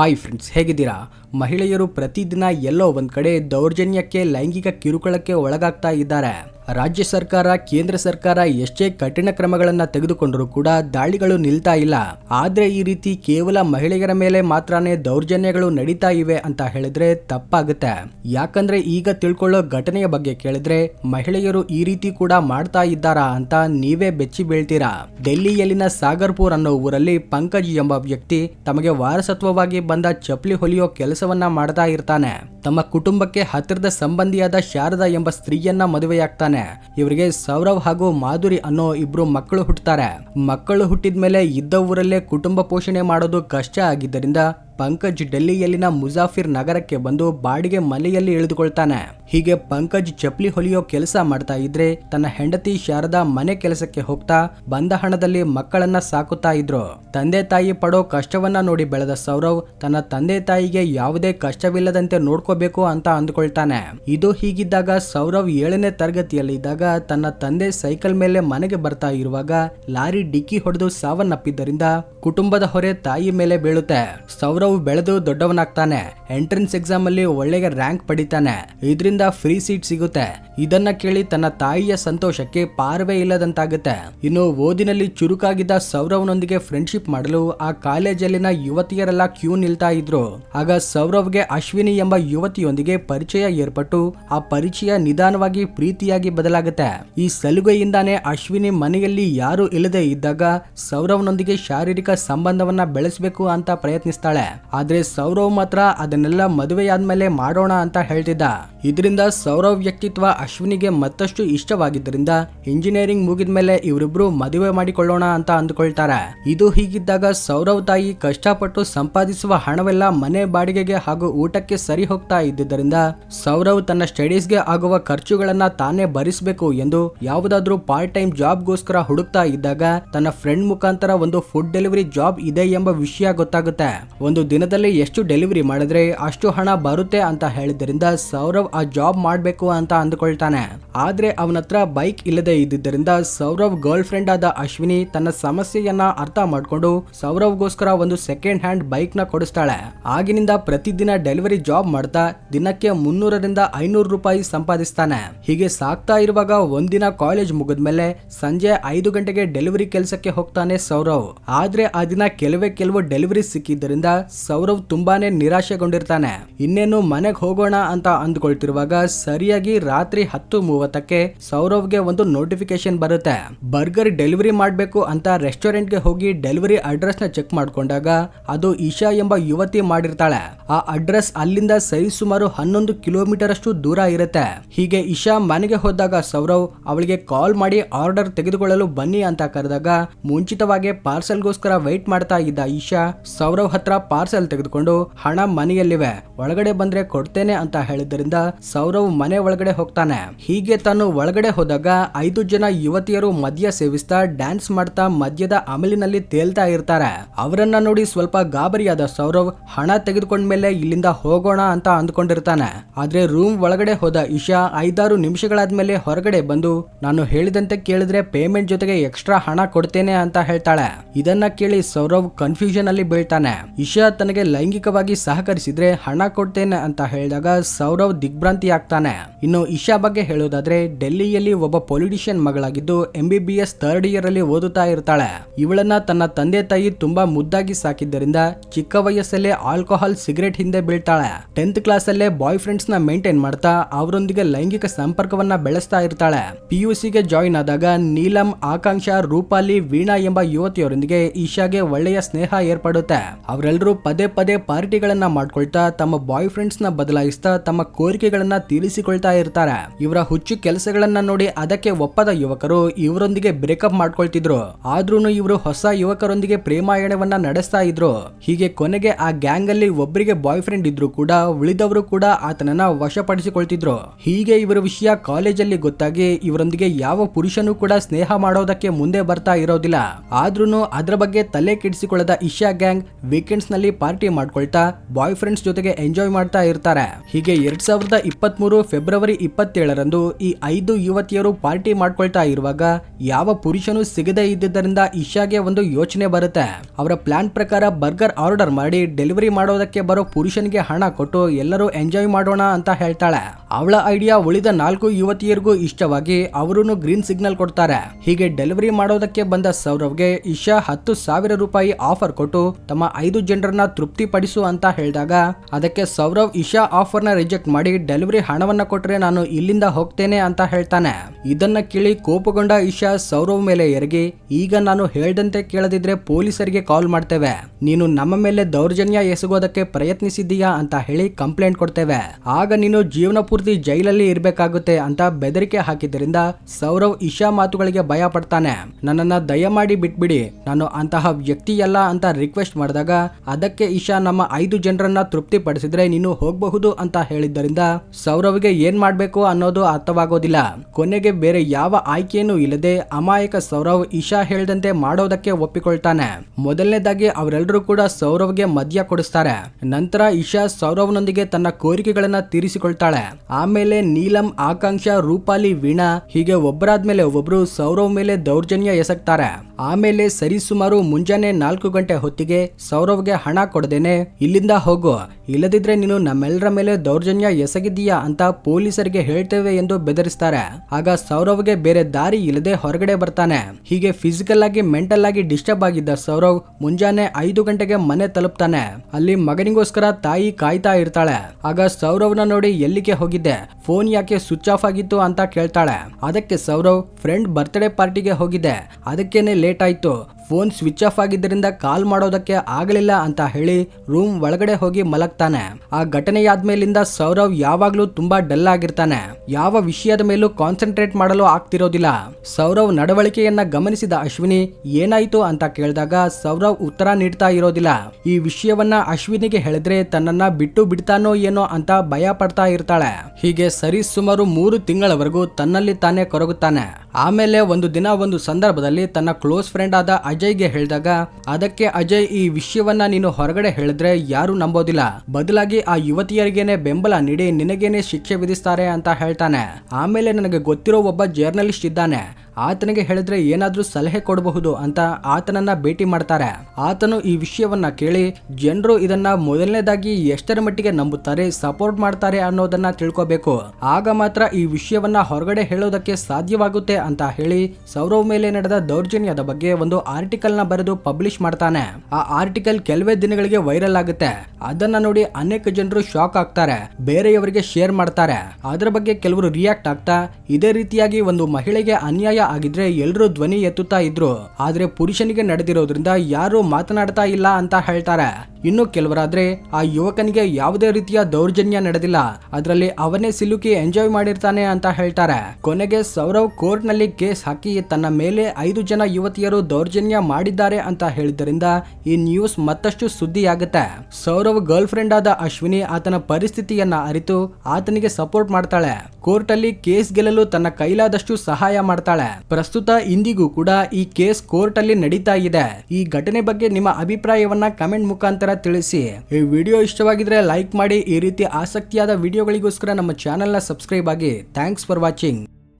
Hi friends ಹೇಗಿದ್ದೀರಾ? ಮಹಿಳೆಯರು ಪ್ರತಿದಿನ ಎಲ್ಲೋ ಒಂದು ಕಡೆ ದೌರ್ಜನ್ಯಕ್ಕೆ ಲೈಂಗಿಕ ಕಿರುಕುಳಕ್ಕೆ ಒಳಗಾಗ್ತಾ ಇದ್ದಾರೆ. ರಾಜ್ಯ ಸರ್ಕಾರ, ಕೇಂದ್ರ ಸರ್ಕಾರ ಎಷ್ಟೇ ಕಠಿಣ ಕ್ರಮಗಳನ್ನು ತೆಗೆದುಕೊಂಡರೂ ಕೂಡ ದಾಳಿಗಳು ನಿಲ್ತಾ ಇಲ್ಲ. ಆದರೆ ಈ ರೀತಿ ಕೇವಲ ಮಹಿಳೆಯರ ಮೇಲೆ ಮಾತ್ರನೇ ದೌರ್ಜನ್ಯಗಳು ನಡೀತಾ ಇವೆ ಅಂತ ಹೇಳಿದ್ರೆ ತಪ್ಪಾಗುತ್ತೆ. ಯಾಕಂದ್ರೆ ಈಗ ತಿಳ್ಕೊಳ್ಳೋ ಘಟನೆಯ ಬಗ್ಗೆ ಕೇಳಿದ್ರೆ ಮಹಿಳೆಯರು ಈ ರೀತಿ ಕೂಡ ಮಾಡ್ತಾ ಇದ್ದಾರಾ ಅಂತ ನೀವೇ ಬೆಚ್ಚಿ ಬೀಳ್ತೀರಾ. ಡೆಲ್ಲಿಯಲ್ಲಿನ ಸಾಗರ್ಪುರ್ ಅನ್ನೋ ಊರಲ್ಲಿ ಪಂಕಜ್ ಎಂಬ ವ್ಯಕ್ತಿ ತಮಗೆ ವಾರಸತ್ವವಾಗಿ ಬಂದ ಚಪ್ಪಲಿ ಹೊಲಿಯೋ ಕೆಲಸವನ್ನ ಮಾಡ್ತಾ ಇರ್ತಾನೆ. ತಮ್ಮ ಕುಟುಂಬಕ್ಕೆ ಹತ್ತಿರದ ಸಂಬಂಧಿಯಾದ ಶಾರದಾ ಎಂಬ ಸ್ತ್ರೀಯನ್ನ ಮದುವೆಯಾಗ್ತಾನೆ. ಇವರಿಗೆ ಸೌರವ್ ಹಾಗೂ ಮಾಧುರಿ ಅನ್ನೋ ಇಬ್ರು ಮಕ್ಕಳು ಹುಟ್ಟುತ್ತಾರೆ ಮಕ್ಕಳು ಹುಟ್ಟಿದ ಮೇಲೆ ಇದ್ದ ಊರಲ್ಲೇ ಕುಟುಂಬ ಪೋಷಣೆ ಮಾಡೋದು ಕಷ್ಟ ಆಗಿದ್ದರಿಂದ ಪಂಕಜ್ ಡೆಲ್ಲಿಯಲ್ಲಿನ ಮುಜಾಫಿರ್ ನಗರಕ್ಕೆ ಬಂದು ಬಾಡಿಗೆ ಮನೆಯಲ್ಲಿ ಇಳಿದುಕೊಳ್ತಾನೆ. ಹೀಗೆ ಪಂಕಜ್ ಚಪ್ಲಿ ಹೊಲಿಯೋ ಕೆಲಸ ಮಾಡ್ತಾ ಇದ್ರೆ ತನ್ನ ಹೆಂಡತಿ ಶಾರದಾ ಮನೆ ಕೆಲಸಕ್ಕೆ ಹೋಗ್ತಾ ಬಂದ ಹಣದಲ್ಲಿ ಮಕ್ಕಳನ್ನ ಸಾಕುತ್ತಾ ಇದ್ರು. ತಂದೆ ತಾಯಿ ಪಡೋ ಕಷ್ಟವನ್ನ ನೋಡಿ ಬೆಳೆದ ಸೌರವ್ ತನ್ನ ತಂದೆ ತಾಯಿಗೆ ಯಾವುದೇ ಕಷ್ಟವಿಲ್ಲದಂತೆ ನೋಡ್ಕೋಬೇಕು ಅಂತ ಅಂದ್ಕೊಳ್ತಾನೆ. ಇದು ಹೀಗಿದ್ದಾಗ ಸೌರವ್ ಏಳನೇ ತರಗತಿಯಲ್ಲಿದ್ದಾಗ ತನ್ನ ತಂದೆ ಸೈಕಲ್ ಮೇಲೆ ಮನೆಗೆ ಬರ್ತಾ ಇರುವಾಗ ಲಾರಿ ಡಿಕ್ಕಿ ಹೊಡೆದು ಸಾವನ್ನಪ್ಪಿದ್ದರಿಂದ ಕುಟುಂಬದ ಹೊರೆ ತಾಯಿ ಮೇಲೆ ಬೀಳುತ್ತೆ. ಸೌರವ್ ಬೆಳೆದು ದೊಡ್ಡವನಾಗ್ತಾನೆ. ಎಂಟ್ರೆನ್ಸ್ ಎಕ್ಸಾಮ್ ಅಲ್ಲಿ ಒಳ್ಳೆಯ ರ್ಯಾಂಕ್ ಪಡಿತಾನೆ. ಇದರಿಂದ ಫ್ರೀ ಸೀಟ್ ಸಿಗುತ್ತೆ. ಇದನ್ನ ಕೇಳಿ ತನ್ನ ತಾಯಿಯ ಸಂತೋಷಕ್ಕೆ ಪಾರವೇ ಇಲ್ಲದಂತಾಗುತ್ತೆ. ಇನ್ನು ಓದಿನಲ್ಲಿ ಚುರುಕಾಗಿದ್ದ ಸೌರವ್ನೊಂದಿಗೆ ಫ್ರೆಂಡ್ಶಿಪ್ ಮಾಡಲು ಆ ಕಾಲೇಜಲ್ಲಿನ ಯುವತಿಯರೆಲ್ಲ ಕ್ಯೂ ನಿಲ್ತಾ ಇದ್ರು. ಆಗ ಸೌರವ್ಗೆ ಅಶ್ವಿನಿ ಎಂಬ ಯುವತಿಯೊಂದಿಗೆ ಪರಿಚಯ ಏರ್ಪಟ್ಟು ಆ ಪರಿಚಯ ನಿಧಾನವಾಗಿ ಪ್ರೀತಿಯಾಗಿ ಬದಲಾಗುತ್ತೆ. ಈ ಸಲುಗೆಯಿಂದಾನೇ ಅಶ್ವಿನಿ ಮನೆಯಲ್ಲಿ ಯಾರು ಇಲ್ಲದೆ ಇದ್ದಾಗ ಸೌರವ್ನೊಂದಿಗೆ ಶಾರೀರಿಕ ಸಂಬಂಧವನ್ನ ಬೆಳೆಸಬೇಕು ಅಂತ ಪ್ರಯತ್ನಿಸ್ತಾಳೆ. ಆದ್ರೆ ಸೌರವ್ ಮಾತ್ರ ಅದನ್ನೆಲ್ಲ ಮದುವೆಯಾದ್ಮೇಲೆ ಮಾಡೋಣ ಅಂತ ಹೇಳ್ತಿದ್ದ. ಇದರಿಂದ ಸೌರವ್ ವ್ಯಕ್ತಿತ್ವ ಅಶ್ವಿನಿಗೆ ಮತ್ತಷ್ಟು ಇಷ್ಟವಾಗಿದ್ದರಿಂದ ಇಂಜಿನಿಯರಿಂಗ್ ಮುಗಿದ್ಮೇಲೆ ಇವರಿಬ್ರು ಮದುವೆ ಮಾಡಿಕೊಳ್ಳೋಣ ಅಂತ ಅಂದ್ಕೊಳ್ತಾರೆ. ಇದು ಹೀಗಿದ್ದಾಗ ಸೌರವ್ ತಾಯಿ ಕಷ್ಟಪಟ್ಟು ಸಂಪಾದಿಸುವ ಹಣವೆಲ್ಲ ಮನೆ ಬಾಡಿಗೆಗೆ ಹಾಗೂ ಊಟಕ್ಕೆ ಸರಿ ಹೋಗ್ತಾ ಇದ್ದಿದ್ದರಿಂದ ಸೌರವ್ ತನ್ನ ಸ್ಟಡೀಸ್ಗೆ ಆಗುವ ಖರ್ಚುಗಳನ್ನ ತಾನೇ ಭರಿಸಬೇಕು ಎಂದು ಯಾವುದಾದ್ರೂ ಪಾರ್ಟ್ ಟೈಮ್ ಜಾಬ್ಗೋಸ್ಕರ ಹುಡುಕ್ತಾ ಇದ್ದಾಗ ತನ್ನ ಫ್ರೆಂಡ್ ಮುಖಾಂತರ ಒಂದು ಫುಡ್ ಡೆಲಿವರಿ ಜಾಬ್ ಇದೆ ಎಂಬ ವಿಷಯ ಗೊತ್ತಾಗುತ್ತೆ. ಒಂದು ದಿನದಲ್ಲಿ ಎಷ್ಟು ಡೆಲಿವರಿ ಮಾಡಿದ್ರೆ ಅಷ್ಟು ಹಣ ಬರುತ್ತೆ ಅಂತ ಹೇಳಿದ್ದರಿಂದ ಸೌರವ್ ಆ ಜಾಬ್ ಮಾಡಬೇಕು ಅಂತ ಅಂದುಕೊಳ್ತಾನೆ. ಆದ್ರೆ ಅವನ ಹತ್ರ ಬೈಕ್ ಇಲ್ಲದೆ ಇದ್ದಿದ್ದರಿಂದ ಸೌರವ್ ಗರ್ಲ್ ಫ್ರೆಂಡ್ ಆದ ಅಶ್ವಿನಿ ತನ್ನ ಸಮಸ್ಯೆಯನ್ನ ಅರ್ಥ ಮಾಡಿಕೊಂಡು ಸೌರವ್ಗೋಸ್ಕರ ಒಂದು ಸೆಕೆಂಡ್ ಹ್ಯಾಂಡ್ ಬೈಕ್ನ ಕೊಡಿಸ್ತಾಳೆ. ಆಗಿನಿಂದ ಪ್ರತಿದಿನ ಡೆಲಿವರಿ ಜಾಬ್ ಮಾಡ್ತಾ ದಿನಕ್ಕೆ ಮುನ್ನೂರರಿಂದ ಐನೂರು ರೂಪಾಯಿ ಸಂಪಾದಿಸ್ತಾನೆ. ಹೀಗೆ ಸಾಕ್ತಾ ಇರುವಾಗ ಒಂದಿನ ಕಾಲೇಜ್ ಮುಗಿದ್ಮೇಲೆ ಸಂಜೆ ಐದು ಗಂಟೆಗೆ ಡೆಲಿವರಿ ಕೆಲಸಕ್ಕೆ ಹೋಗ್ತಾನೆ ಸೌರವ್. ಆದ್ರೆ ಆ ದಿನ ಕೆಲವೇ ಕೆಲವು ಡೆಲಿವರಿ ಸಿಕ್ಕಿದ್ದರಿಂದ ಸೌರವ್ ತುಂಬಾನೇ ನಿರಾಶೆಗೊಂಡಿರ್ತಾನೆ. ಇನ್ನೇನು ಮನೆಗೆ ಹೋಗೋಣ ಅಂತ ಅಂದ್ಕೊಳ್ತಿರುವಾಗ ಸರಿಯಾಗಿ ರಾತ್ರಿ ಹತ್ತು ಮೂವತ್ತಕ್ಕೆ ಸೌರವ್ಗೆ ಒಂದು ನೋಟಿಫಿಕೇಶನ್ ಬರುತ್ತೆ. ಬರ್ಗರ್ ಡೆಲಿವರಿ ಮಾಡಬೇಕು ಅಂತ ರೆಸ್ಟೋರೆಂಟ್ಗೆ ಹೋಗಿ ಡೆಲಿವರಿ ಅಡ್ರೆಸ್ನ ಚೆಕ್ ಮಾಡ್ಕೊಂಡಾಗ ಅದು ಇಶಾ ಎಂಬ ಯುವತಿ ಮಾಡಿರ್ತಾಳೆ. ಆ ಅಡ್ರೆಸ್ ಅಲ್ಲಿಂದ ಸರಿಸುಮಾರು ಹನ್ನೊಂದು ಕಿಲೋಮೀಟರ್ ಅಷ್ಟು ದೂರ ಇರುತ್ತೆ. ಹೀಗೆ ಇಶಾ ಮನೆಗೆ ಹೋದಾಗ ಸೌರವ್ ಅವಳಿಗೆ ಕಾಲ್ ಮಾಡಿ ಆರ್ಡರ್ ತೆಗೆದುಕೊಳ್ಳಲು ಬನ್ನಿ ಅಂತ ಕರೆದಾಗ ಮುಂಚಿತವಾಗಿ ಪಾರ್ಸೆಲ್ಗೋಸ್ಕರ ವೈಟ್ ಮಾಡ್ತಾ ಇದ್ದ ಈಶಾ ಸೌರವ್ ಹತ್ರ ತೆಗೆದುಕೊಂಡು ಹಣ ಮನೆಯಲ್ಲಿವೆ. ಒಳಗಡೆ ಬಂದ್ರೆ ಕೊಡ್ತೇನೆ ಅಂತ ಹೇಳಿದ್ರಿಂದ ಸೌರವ್ ಮನೆ ಒಳಗಡೆ ಹೋಗ್ತಾನೆ. ಹೀಗೆ ತಾನು ಒಳಗಡೆ ಹೋದಾಗ ಐದು ಜನ ಯುವತಿಯರು ಮದ್ಯ ಸೇವಿಸ್ತಾ ಡ್ಯಾನ್ಸ್ ಮಾಡ್ತಾ ಮದ್ಯದ ಅಮಲಿನಲ್ಲಿ ತೇಲ್ತಾ ಇರ್ತಾರೆ. ಅವರನ್ನ ನೋಡಿ ಸ್ವಲ್ಪ ಗಾಬರಿಯಾದ ಸೌರವ್ ಹಣ ತೆಗೆದುಕೊಂಡ್ಮೇಲೆ ಇಲ್ಲಿಂದ ಹೋಗೋಣ ಅಂತ ಅಂದ್ಕೊಂಡಿರ್ತಾನೆ. ಆದ್ರೆ ರೂಮ್ ಒಳಗಡೆ ಹೋದ ಇಶಾ ಐದಾರು ನಿಮಿಷಗಳಾದ್ಮೇಲೆ ಹೊರಗಡೆ ಬಂದು, ನಾನು ಹೇಳಿದಂತೆ ಕೇಳಿದ್ರೆ ಪೇಮೆಂಟ್ ಜೊತೆಗೆ ಎಕ್ಸ್ಟ್ರಾ ಹಣ ಕೊಡ್ತೇನೆ ಅಂತ ಹೇಳ್ತಾಳೆ. ಇದನ್ನ ಕೇಳಿ ಸೌರವ್ ಕನ್ಫ್ಯೂಷನ್ ಅಲ್ಲಿ ಬೀಳ್ತಾನೆ. ಇಶಾ ತನಗೆ ಲೈಂಗಿಕವಾಗಿ ಸಹಕರಿಸಿದ್ರೆ ಹಣ ಕೊಡ್ತೇನೆ ಅಂತ ಹೇಳಿದಾಗ ಸೌರವ್ ದಿಗ್ಭ್ರಾಂತಿ ಆಗ್ತಾನೆ ಇನ್ನು ಇಶಾ ಬಗ್ಗೆ ಹೇಳೋದಾದ್ರೆ, ಡೆಲ್ಲಿಯಲ್ಲಿ ಒಬ್ಬ politician ಮಗಳಾಗಿದ್ದು M B B S third year ಅಲ್ಲಿ ಓದುತ್ತಾ ಇರ್ತಾಳೆ. ಇವಳನ್ನ ತನ್ನ ತಂದೆ ತಾಯಿ ತುಂಬಾ ಮುದ್ದಾಗಿ ಸಾಕಿದ್ದರಿಂದ ಚಿಕ್ಕ ವಯಸ್ಸಲ್ಲೇ ಆಲ್ಕೋಹಾಲ್ ಸಿಗರೆಟ್ ಹಿಂದೆ ಬೀಳ್ತಾಳೆ. ಟೆಂತ್ ಕ್ಲಾಸ್ ಅಲ್ಲೇ ಬಾಯ್ ಫ್ರೆಂಡ್ಸ್ನ ಮೇಂಟೈನ್ ಮಾಡ್ತಾ ಅವರೊಂದಿಗೆ ಲೈಂಗಿಕ ಸಂಪರ್ಕವನ್ನ ಬೆಳೆಸ್ತಾ ಇರ್ತಾಳೆ. ಪಿಯುಸಿಗೆ ಜಾಯಿನ್ ಆದಾಗ ನೀಲಂ ಆಕಾಂಕ್ಷ ರೂಪಾಲಿ ವೀಣಾ ಎಂಬ ಯುವತಿಯರೊಂದಿಗೆ ಈಶಾಗೆ ಒಳ್ಳೆಯ ಸ್ನೇಹ ಏರ್ಪಡುತ್ತೆ. ಅವರೆಲ್ಲರೂ ಪದೇ ಪದೇ ಪಾರ್ಟಿಗಳನ್ನ ಮಾಡ್ಕೊಳ್ತಾ, ತಮ್ಮ ಬಾಯ್ ಫ್ರೆಂಡ್ಸ್ನ ಬದಲಾಯಿಸ್ತಾ, ತಮ್ಮ ಕೋರಿಕೆಗಳನ್ನ ತೀರಿಸಿಕೊಳ್ತಾ ಇರ್ತಾರೆ. ಇವರ ಹುಚ್ಚು ಕೆಲಸಗಳನ್ನ ನೋಡಿ ಅದಕ್ಕೆ ಒಪ್ಪದ ಯುವಕರು ಇವರೊಂದಿಗೆ ಬ್ರೇಕಪ್ ಮಾಡ್ಕೊಳ್ತಿದ್ರು. ಆದ್ರೂ ಇವರು ಹೊಸ ಯುವಕರೊಂದಿಗೆ ಪ್ರೇಮಾಯಣವನ್ನ ನಡೆಸ್ತಾ ಇದ್ರು. ಹೀಗೆ ಕೊನೆಗೆ ಆ ಗ್ಯಾಂಗ್ ಅಲ್ಲಿ ಒಬ್ಬರಿಗೆ ಬಾಯ್ ಫ್ರೆಂಡ್ ಇದ್ರು ಕೂಡ, ಉಳಿದವರು ಕೂಡ ಆತನನ್ನ ವಶಪಡಿಸಿಕೊಳ್ತಿದ್ರು. ಹೀಗೆ ಇವರ ವಿಷಯ ಕಾಲೇಜಲ್ಲಿ ಗೊತ್ತಾಗಿ ಇವರೊಂದಿಗೆ ಯಾವ ಪುರುಷನೂ ಕೂಡ ಸ್ನೇಹ ಮಾಡೋದಕ್ಕೆ ಮುಂದೆ ಬರ್ತಾ ಇರೋದಿಲ್ಲ. ಆದ್ರೂ ಅದ್ರ ಬಗ್ಗೆ ತಲೆ ಕೆಡಿಸಿಕೊಳ್ಳದ ಇಶಾ ಗ್ಯಾಂಗ್ ವೀಕೆಂಡ್ಸ್ನಲ್ಲಿ ಪಾರ್ಟಿ ಮಾಡ್ಕೊಳ್ತಾ ಬಾಯ್ ಫ್ರೆಂಡ್ಸ್ ಜೊತೆಗೆ ಎಂಜಾಯ್ ಮಾಡ್ತಾ ಇರ್ತಾರೆ. ಹೀಗೆ ಎರಡ್ ಸಾವಿರದ ಇಪ್ಪತ್ಮೂರು ಫೆಬ್ರವರಿ ಇಪ್ಪತ್ತೇಳರಂದು ಈ ಐದು ಯುವತಿಯರು ಪಾರ್ಟಿ ಮಾಡ್ಕೊಳ್ತಾ ಇರುವಾಗ ಯಾವ ಪುರುಷನೂ ಸಿಗದೇ ಇದ್ದಿದ್ದರಿಂದ ಇಶಾಗೆ ಒಂದು ಯೋಚನೆ ಬರುತ್ತೆ. ಅವರ ಪ್ಲಾನ್ ಪ್ರಕಾರ ಬರ್ಗರ್ ಆರ್ಡರ್ ಮಾಡಿ ಡೆಲಿವರಿ ಮಾಡೋದಕ್ಕೆ ಬರೋ ಪುರುಷನಿಗೆ ಹಣ ಕೊಟ್ಟು ಎಲ್ಲರೂ ಎಂಜಾಯ್ ಮಾಡೋಣ ಅಂತ ಹೇಳ್ತಾಳೆ. ಅವಳ ಐಡಿಯಾ ಉಳಿದ ನಾಲ್ಕು ಯುವತಿಯರಿಗೂ ಇಷ್ಟವಾಗಿ ಅವರು ಗ್ರೀನ್ ಸಿಗ್ನಲ್ ಕೊಡ್ತಾರೆ. ಹೀಗೆ ಡೆಲಿವರಿ ಮಾಡೋದಕ್ಕೆ ಬಂದ ಸೌರವ್ಗೆ ಇಶಾ ಹತ್ತು ಸಾವಿರ ರೂಪಾಯಿ ಆಫರ್ ಕೊಟ್ಟು ತಮ್ಮ ಐದು ಜನರನ್ನ ತೃಪ್ತಿಪಡಿಸು ಅಂತ ಹೇಳಿದಾಗ, ಅದಕ್ಕೆ ಸೌರವ್ ಇಶಾ ಆಫರ್ನ ರಿಜೆಕ್ಟ್ ಮಾಡಿ ಡೆಲಿವರಿ ಹಣವನ್ನ ಕೊಟ್ಟರೆ ನಾನು ಇಲ್ಲಿಂದ ಹೋಗ್ತೇನೆ ಅಂತ ಹೇಳ್ತಾನೆ. ಇದನ್ನ ಕೇಳಿ ಕೋಪಗೊಂಡ ಇಶಾ ಸೌರವ್ ಮೇಲೆ ಎರಗಿ, ಈಗ ನಾನು ಹೇಳ್ದಂತೆ ಕೇಳದಿದ್ರೆ ಪೊಲೀಸರಿಗೆ ಕಾಲ್ ಮಾಡ್ತೇವೆ. ನೀನು ನಮ್ಮ ಮೇಲೆ ದೌರ್ಜನ್ಯ ಎಸಗೋದಕ್ಕೆ ಪ್ರಯತ್ನಿಸಿದ್ದೀಯಾ ಅಂತ ಹೇಳಿ ಕಂಪ್ಲೇಂಟ್ ಕೊಡ್ತೇವೆ. ಆಗ ನೀನು ಜೀವನ ಪೂರ್ತಿ ಜೈಲಲ್ಲಿ ಇರಬೇಕಾಗುತ್ತೆ ಅಂತ ಬೆದರಿಕೆ ಹಾಕಿದ್ದರಿಂದ ಸೌರವ್ ಇಶಾ ಮಾತುಗಳಿಗೆ ಭಯ ಪಡ್ತಾನೆ. ನನ್ನನ್ನ ದಯಮಾಡಿ ಬಿಟ್ಬಿಡಿ. ನಾನು ಅಂತಹ ವ್ಯಕ್ತಿಯಲ್ಲ ಅಂತ ರಿಕ್ವೆಸ್ಟ್ ಮಾಡಿದಾಗ ಅದಕ್ಕೆ ಇಶಾ ನಮ್ಮ ಐದು ಜನರನ್ನ ತೃಪ್ತಿಪಡಿಸಿದ್ರೆ ನೀನು ಹೋಗಬಹುದು ಅಂತ ಹೇಳಿದ್ದರಿಂದ ಸೌರವ್ಗೆ ಏನ್ ಮಾಡಬೇಕು ಅನ್ನೋದು ಅರ್ಥವಾಗೋದಿಲ್ಲ. ಕೊನೆಗೆ ಬೇರೆ ಯಾವ ಆಯ್ಕೆಯೂ ಇಲ್ಲದೆ ಅಮಾಯಕ ಸೌರವ್ ಇಶಾ ಹೇಳ್ದಂತೆ ಮಾಡೋದಕ್ಕೆ ಒಪ್ಪಿಕೊಳ್ತಾನೆ. ಮೊದಲನೇದಾಗಿ ಅವರೆಲ್ಲರೂ ಕೂಡ ಸೌರವ್ಗೆ ಮದ್ಯ ಕೊಡಿಸ್ತಾರೆ. ನಂತರ ಇಶಾ ಸೌರವ್ನೊಂದಿಗೆ ತನ್ನ ಕೋರಿಕೆಗಳನ್ನ ತೀರಿಸಿಕೊಳ್ತಾಳೆ. ಆಮೇಲೆ ನೀಲಂ, ಆಕಾಂಕ್ಷ, ರೂಪಾಲಿ, ವೀಣಾ ಹೀಗೆ ಒಬ್ಬರಾದ್ಮೇಲೆ ಒಬ್ಬರು ಸೌರವ್ ಮೇಲೆ ದೌರ್ಜನ್ಯ ಎಸಗ್ತಾರೆ. ಆಮೇಲೆ ಸರಿಸುಮಾರು ಮುಂಜಾನೆ ನಾಲ್ಕು ಗಂಟೆ ಹೊತ್ತಿಗೆ ಸೌರವ್ಗೆ ಹಣ ಕೊಡದೇನೆ, ಇಲ್ಲಿಂದ ಹೋಗು, ಇಲ್ಲದಿದ್ರೆ ನೀನು ನಮ್ಮೆಲ್ಲರ ಮೇಲೆ ದೌರ್ಜನ್ಯ ಎಸಗಿದೀಯಾ ಅಂತ ಪೊಲೀಸರಿಗೆ ಹೇಳ್ತೇವೆ ಎಂದು ಬೆದರಿಸ್ತಾರೆ. ಆಗ ಸೌರವ್ಗೆ ಬೇರೆ ದಾರಿ ಇಲ್ಲದೆ ಹೊರಗಡೆ ಬರ್ತಾನೆ. ಹೀಗೆ ಫಿಸಿಕಲ್ ಆಗಿ ಮೆಂಟಲ್ ಆಗಿ ಡಿಸ್ಟರ್ಬ್ ಆಗಿದ್ದ ಸೌರವ್ ಮುಂಜಾನೆ ಐದು ಗಂಟೆಗೆ ಮನೆ ತಲುಪ್ತಾನೆ. ಅಲ್ಲಿ ಮಗನಿಗೋಸ್ಕರ ತಾಯಿ ಕಾಯ್ತಾ ಇರ್ತಾಳೆ. ಆಗ ಸೌರವ್ನ ನೋಡಿ ಎಲ್ಲಿಗೆ ಹೋಗಿದ್ದೆ, ಫೋನ್ ಯಾಕೆ ಸ್ವಿಚ್ ಆಫ್ ಆಗಿತ್ತು ಅಂತ ಕೇಳ್ತಾಳೆ. ಅದಕ್ಕೆ ಸೌರವ್, ಫ್ರೆಂಡ್ ಬರ್ತ್ಡೇ ಪಾರ್ಟಿಗೆ ಹೋಗಿದ್ದೆ. ಅದಕ್ಕೇನೆ ಆಯ್ತು ಫೋನ್ ಸ್ವಿಚ್ ಆಫ್ ಆಗಿದ್ದರಿಂದ ಕಾಲ್ ಮಾಡೋದಕ್ಕೆ ಆಗಲಿಲ್ಲ ಅಂತ ಹೇಳಿ ರೂಮ್ ಒಳಗಡೆ ಹೋಗಿ ಮಲಗ್ತಾನೆ. ಆ ಘಟನೆಯಾದ್ಮೇಲಿಂದ ಸೌರವ್ ಯಾವಾಗ್ಲೂ ತುಂಬಾ ಡಲ್ ಆಗಿರ್ತಾನೆ. ಯಾವ ವಿಷಯದ ಮೇಲೂ ಕಾನ್ಸಂಟ್ರೇಟ್ ಮಾಡಲು ಆಗ್ತಿರೋದಿಲ್ಲ. ಸೌರವ್ ನಡವಳಿಕೆಯನ್ನ ಗಮನಿಸಿದ ಅಶ್ವಿನಿ, ಏನಾಯ್ತು ಅಂತ ಕೇಳಿದಾಗ ಸೌರವ್ ಉತ್ತರ ನೀಡ್ತಾ ಇರೋದಿಲ್ಲ. ಈ ವಿಷಯವನ್ನ ಅಶ್ವಿನಿಗೆ ಹೇಳಿದ್ರೆ ತನ್ನನ್ನ ಬಿಟ್ಟು ಬಿಡ್ತಾನೋ ಏನೋ ಅಂತ ಭಯ ಪಡ್ತಾ ಇರ್ತಾಳೆ. ಹೀಗೆ ಸರಿ ಸುಮಾರು ಮೂರು ತಿಂಗಳವರೆಗೂ ತನ್ನಲ್ಲಿ ತಾನೇ ಕೊರಗುತ್ತಾನೆ. ಆಮೇಲೆ ಒಂದು ದಿನ ಒಂದು ಸಂದರ್ಭದಲ್ಲಿ ತನ್ನ ಕ್ಲೋಸ್ ಫ್ರೆಂಡ್ ಆದ ಅಜಯ್ಗೆ ಹೇಳಿದಾಗ, ಅದಕ್ಕೆ ಅಜಯ್, ಈ ವಿಷಯವನ್ನ ನೀನು ಹೊರಗಡೆ ಹೇಳಿದ್ರೆ ಯಾರು ನಂಬೋದಿಲ್ಲ. ಬದಲಾಗಿ ಆ ಯುವತಿಯರಿಗೇನೆ ಬೆಂಬಲ ನೀಡಿ ನಿನಗೇನೆ ಶಿಕ್ಷೆ ವಿಧಿಸ್ತಾರೆ ಅಂತ ಹೇಳ್ತಾನೆ. ಆಮೇಲೆ ನನಗೆ ಗೊತ್ತಿರೋ ಒಬ್ಬ ಜರ್ನಲಿಸ್ಟ್ ಇದ್ದಾನೆ. ಆತನಿಗೆ ಹೇಳಿದ್ರೆ ಏನಾದರೂ ಸಲಹೆ ಕೊಡಬಹುದು ಅಂತ ಆತನನ್ನ ಭೇಟಿ ಮಾಡ್ತಾರೆ. ಆತನು ಈ ವಿಷಯವನ್ನ ಕೇಳಿ, ಜನರು ಇದನ್ನ ಮೊದಲನೇದಾಗಿ ಎಷ್ಟರ ಮಟ್ಟಿಗೆ ನಂಬುತ್ತಾರೆ, ಸಪೋರ್ಟ್ ಮಾಡ್ತಾರೆ ಅನ್ನೋದನ್ನ ತಿಳ್ಕೋಬೇಕು. ಆಗ ಮಾತ್ರ ಈ ವಿಷಯವನ್ನ ಹೊರಗಡೆ ಹೇಳೋದಕ್ಕೆ ಸಾಧ್ಯವಾಗುತ್ತೆ ಅಂತ ಹೇಳಿ ಸೌರವ್ ಮೇಲೆ ನಡೆದ ದೌರ್ಜನ್ಯದ ಬಗ್ಗೆ ಒಂದು ಆರ್ಟಿಕಲ್ನ ಬರೆದು ಪಬ್ಲಿಷ್ ಮಾಡ್ತಾನೆ. ಆ ಆರ್ಟಿಕಲ್ ಕೆಲವೇ ದಿನಗಳಿಗೆ ವೈರಲ್ ಆಗುತ್ತೆ. ಅದನ್ನ ನೋಡಿ ಅನೇಕ ಜನರು ಶಾಕ್ ಆಗ್ತಾರೆ, ಬೇರೆಯವರಿಗೆ ಶೇರ್ ಮಾಡ್ತಾರೆ. ಅದರ ಬಗ್ಗೆ ಕೆಲವರು ರಿಯಾಕ್ಟ್ ಆಗ್ತಾ, ಇದೇ ರೀತಿಯಾಗಿ ಒಂದು ಮಹಿಳೆಗೆ ಆಗಿದ್ರೆ ಎಲ್ಲರೂ ಧ್ವನಿ ಎತ್ತುತ್ತಾ ಇದ್ರು. ಆದ್ರೆ ಪುರುಷನಿಗೆ ನಡೆದಿರೋದ್ರಿಂದ ಯಾರು ಮಾತನಾಡ್ತಾ ಇಲ್ಲ ಅಂತ ಹೇಳ್ತಾರೆ. ಇನ್ನು ಕೆಲವರಾದ್ರೆ ಆ ಯುವಕನಿಗೆ ಯಾವುದೇ ರೀತಿಯ ದೌರ್ಜನ್ಯ ನಡೆದಿಲ್ಲ. ಅದರಲ್ಲಿ ಅವನೇ ಸಿಲುಕಿ ಎಂಜಾಯ್ ಮಾಡಿರ್ತಾನೆ ಅಂತ ಹೇಳ್ತಾರೆ. ಕೊನೆಗೆ ಸೌರವ್ ಕೋರ್ಟ್ನಲ್ಲಿ ಕೇಸ್ ಹಾಕಿ ತನ್ನ ಮೇಲೆ ಐದು ಜನ ಯುವತಿಯರು ದೌರ್ಜನ್ಯ ಮಾಡಿದ್ದಾರೆ ಅಂತ ಹೇಳಿದ್ದರಿಂದ ಈ ನ್ಯೂಸ್ ಮತ್ತಷ್ಟು ಸುದ್ದಿಯಾಗುತ್ತೆ. ಸೌರವ್ ಗರ್ಲ್ ಫ್ರೆಂಡ್ ಆದ ಅಶ್ವಿನಿ ಆತನ ಪರಿಸ್ಥಿತಿಯನ್ನ ಅರಿತು ಆತನಿಗೆ ಸಪೋರ್ಟ್ ಮಾಡ್ತಾಳೆ. ಕೋರ್ಟ್ ಅಲ್ಲಿ ಕೇಸ್ ಗೆಲ್ಲಲು ತನ್ನ ಕೈಲಾದಷ್ಟು ಸಹಾಯ ಮಾಡ್ತಾಳೆ. ಪ್ರಸ್ತುತ ಇಂದಿಗೂ ಕೂಡ ಈ ಕೇಸ್ ಕೋರ್ಟ್ ಅಲ್ಲಿ ನಡೀತಾ ಇದೆ. ಈ ಘಟನೆ ಬಗ್ಗೆ ನಿಮ್ಮ ಅಭಿಪ್ರಾಯವನ್ನ ಕಮೆಂಟ್ ಮುಖಾಂತರ ತಿಳಿಸಿ. ಈ ವಿಡಿಯೋ ಇಷ್ಟವಾಗಿದ್ರೆ ಲೈಕ್ ಮಾಡಿ, ಈ ರೀತಿ ಆಸಕ್ತಿಯಾದ ವಿಡಿಯೋಗಳಿಗೋಸ್ಕರ ನಮ್ಮ ಚಾನೆಲ್ನ ಸಬ್ಸ್ಕ್ರೈಬ್ ಆಗಿ. Thanks for watching.